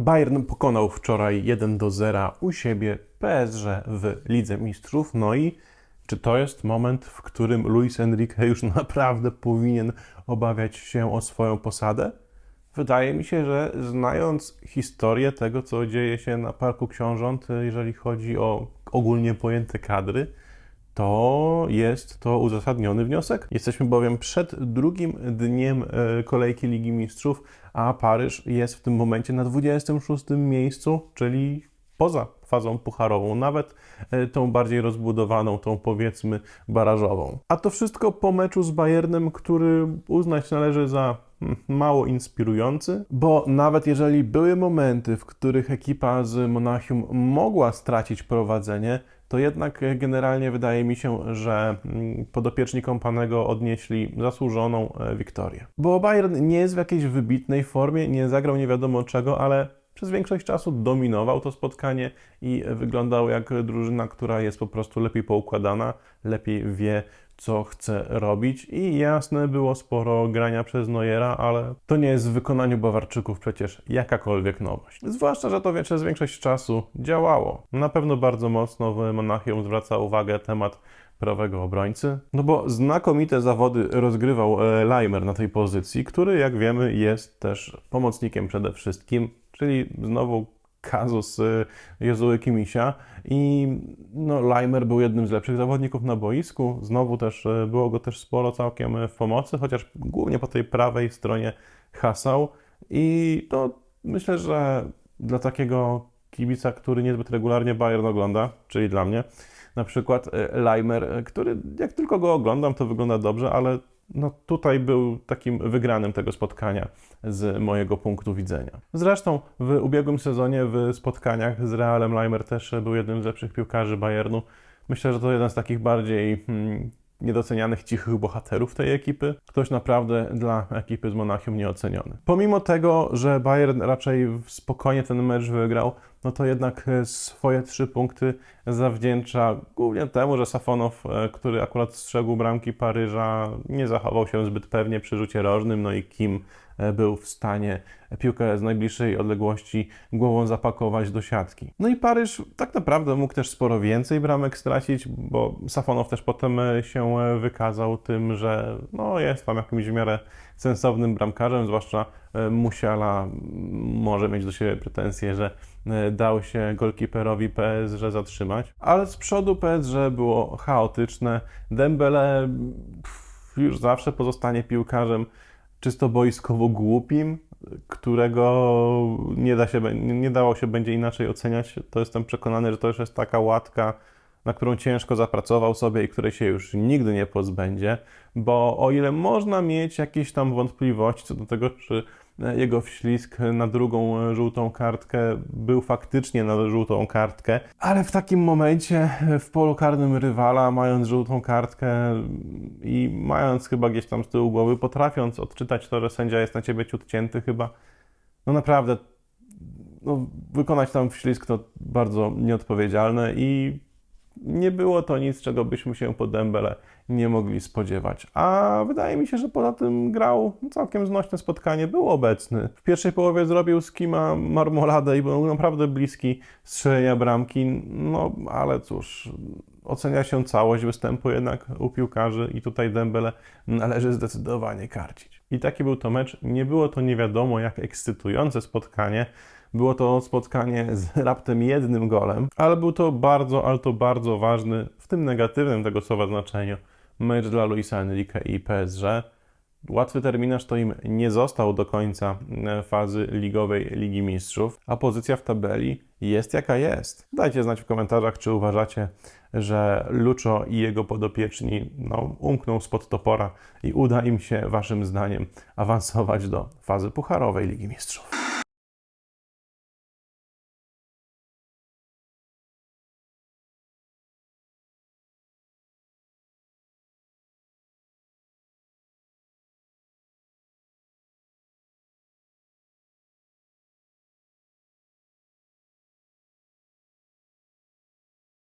Bayern pokonał wczoraj 1 do 0 u siebie PSG w Lidze Mistrzów. No i czy to jest moment, w którym Luis Enrique już naprawdę powinien obawiać się o swoją posadę? Wydaje mi się, że znając historię tego, co dzieje się na Parku Książąt, jeżeli chodzi o ogólnie pojęte kadry, to jest to uzasadniony wniosek. Jesteśmy bowiem przed drugim dniem e, kolejki Ligi Mistrzów, a Paryż jest w tym momencie na 26 miejscu, czyli poza fazą pucharową, nawet e, tą bardziej rozbudowaną, tą powiedzmy barażową. A to wszystko po meczu z Bayernem, który uznać należy za mm, mało inspirujący, bo nawet jeżeli były momenty, w których ekipa z Monachium mogła stracić prowadzenie, to jednak e, generalnie wydaje mi się, że mm, podopieczni kompanego odnieśli zasłużoną e, wiktorię. Bo Bayern nie jest w jakiejś wybitnej formie, nie zagrał nie wiadomo czego, ale przez większość czasu dominował to spotkanie i wyglądał jak drużyna, która jest po prostu lepiej poukładana, lepiej wie, co chce robić i jasne było sporo grania przez Neuera, ale to nie jest w wykonaniu Bawarczyków przecież jakakolwiek nowość. Zwłaszcza, że to przez większość czasu działało. Na pewno bardzo mocno w Monachium zwraca uwagę temat prawego obrońcy, no bo znakomite zawody rozgrywał e, Leimer na tej pozycji, który jak wiemy jest też pomocnikiem przede wszystkim, czyli znowu kazus y, Jozue Kimisia i no, Leimer był jednym z lepszych zawodników na boisku. Znowu też y, było go też sporo całkiem y, w pomocy, chociaż głównie po tej prawej stronie hasał i to myślę, że dla takiego kibica, który niezbyt regularnie Bayern ogląda, czyli dla mnie, na przykład Leimer, który jak tylko go oglądam, to wygląda dobrze, ale no tutaj był takim wygranym tego spotkania z mojego punktu widzenia. Zresztą w ubiegłym sezonie w spotkaniach z Realem Leimer też był jednym z lepszych piłkarzy Bayernu. Myślę, że to jeden z takich bardziej hmm, niedocenianych cichych bohaterów tej ekipy. Ktoś naprawdę dla ekipy z Monachium nieoceniony. Pomimo tego, że Bayern raczej spokojnie ten mecz wygrał, no to jednak e, swoje trzy punkty zawdzięcza głównie temu, że Safonow, e, który akurat strzegł bramki Paryża, nie zachował się zbyt pewnie przy rzucie rożnym, no i Kim e, był w stanie piłkę z najbliższej odległości głową zapakować do siatki. No i Paryż tak naprawdę mógł też sporo więcej bramek stracić, bo Safonow też potem się wykazał tym, że no, jest tam jakimś w miarę sensownym bramkarzem, zwłaszcza e, Musiala może mieć do siebie pretensje, że e, dał się golkiperowi PSG zatrzymać, ale z przodu PSG było chaotyczne. Dembele już zawsze pozostanie piłkarzem czysto boiskowo głupim, którego nie, da się, nie dało się będzie inaczej oceniać. To jestem przekonany, że to już jest taka łatka, na którą ciężko zapracował sobie i której się już nigdy nie pozbędzie, bo o ile można mieć jakieś tam wątpliwości co do tego, czy jego wślizg na drugą żółtą kartkę był faktycznie na żółtą kartkę, ale w takim momencie w polu karnym rywala, mając żółtą kartkę i mając chyba gdzieś tam z tyłu głowy, potrafiąc odczytać to, że sędzia jest na ciebie ciut cięty chyba, no naprawdę no, wykonać tam wślizg to bardzo nieodpowiedzialne i nie było to nic, czego byśmy się po Dembele nie mogli spodziewać. A wydaje mi się, że poza tym grał całkiem znośne spotkanie, był obecny. W pierwszej połowie zrobił z Kima marmoladę i był naprawdę bliski strzelenia bramki, no ale cóż, ocenia się całość występu jednak u piłkarzy i tutaj Dembele należy zdecydowanie karcić. I taki był to mecz. Nie było to nie wiadomo jak ekscytujące spotkanie, było to spotkanie z raptem jednym golem, ale był to bardzo, ale to bardzo ważny, w tym negatywnym tego słowa znaczeniu, mecz dla Luisa Enrique i PSG. Łatwy terminarz to im nie został do końca e, fazy ligowej Ligi Mistrzów, a pozycja w tabeli jest jaka jest. Dajcie znać w komentarzach, czy uważacie, że Lucho i jego podopieczni no, umkną spod topora i uda im się, waszym zdaniem, awansować do fazy pucharowej Ligi Mistrzów.